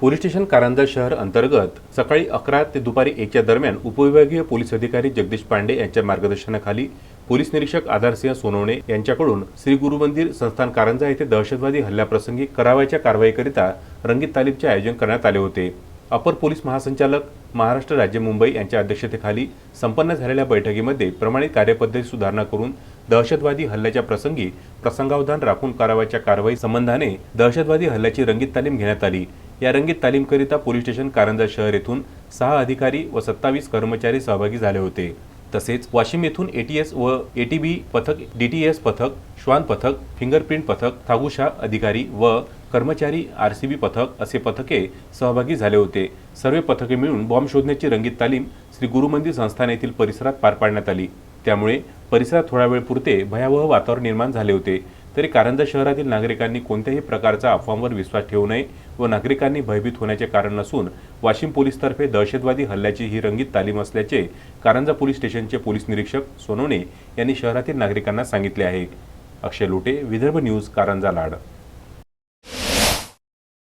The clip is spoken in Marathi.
पोलीस स्टेशन कारंजा शहर अंतर्गत सकाळी अकरा ते दुपारी एकच्या दरम्यान उपविभागीय पोलीस अधिकारी जगदीश पांडे यांच्या मार्गदर्शनाखाली पोलीस निरीक्षक आधारसिंह सोनवणे यांच्याकडून श्री गुरु मंदिर संस्थान कारंजा येथे दहशतवादी हल्ल्याप्रसंगी करावयाच्या कारवाईकरिता रंगीत तालीमचे आयोजन करण्यात आले होते. अपर पोलीस महासंचालक महाराष्ट्र राज्य मुंबई यांच्या अध्यक्षतेखाली संपन्न झालेल्या बैठकीमध्ये प्रमाणित कार्यपद्धती सुधारणा करून दहशतवादी हल्ल्याच्या प्रसंगी प्रसंगावधान राखून करावयाच्या कारवाई संबंधाने दहशतवादी हल्ल्याची रंगीत तालीम घेण्यात आली. या रंगीत तालीमकरिता पोलीस स्टेशन कारंजा शहर येथून सहा अधिकारी व सत्तावीस कर्मचारी सहभागी झाले होते. तसेच वाशिम येथून एटीएस व एटीबी पथक डीटीएस पथक श्वान पथक फिंगरप्रिंट पथक थागुशा अधिकारी व कर्मचारी आरसीबी पथक असे पथके सहभागी झाले होते. सर्व पथके मिळून बॉम्ब शोधण्याची रंगीत तालीम श्री गुरुमंदिर संस्थान येथील परिसरात पार पाडण्यात आली. त्यामुळे परिसरात थोडा वेळ पुरते भयावह वातावरण निर्माण झाले होते. तरी कारंजा शहरातील नागरिकांनी कोणत्याही प्रकारचा अफवांवर विश्वास ठेवू नये व नागरिकांनी भयभीत होण्याचे कारण नसून वाशिम पोलीसतर्फे दहशतवादी हल्ल्याची ही रंगीत तालीम असल्याचे कारंजा पोलीस स्टेशनचे पोलीस निरीक्षक सोनवणे यांनी शहरातील नागरिकांना सांगितले आहे. अक्षय लोटे विदर्भ न्यूज कारंजा लाड.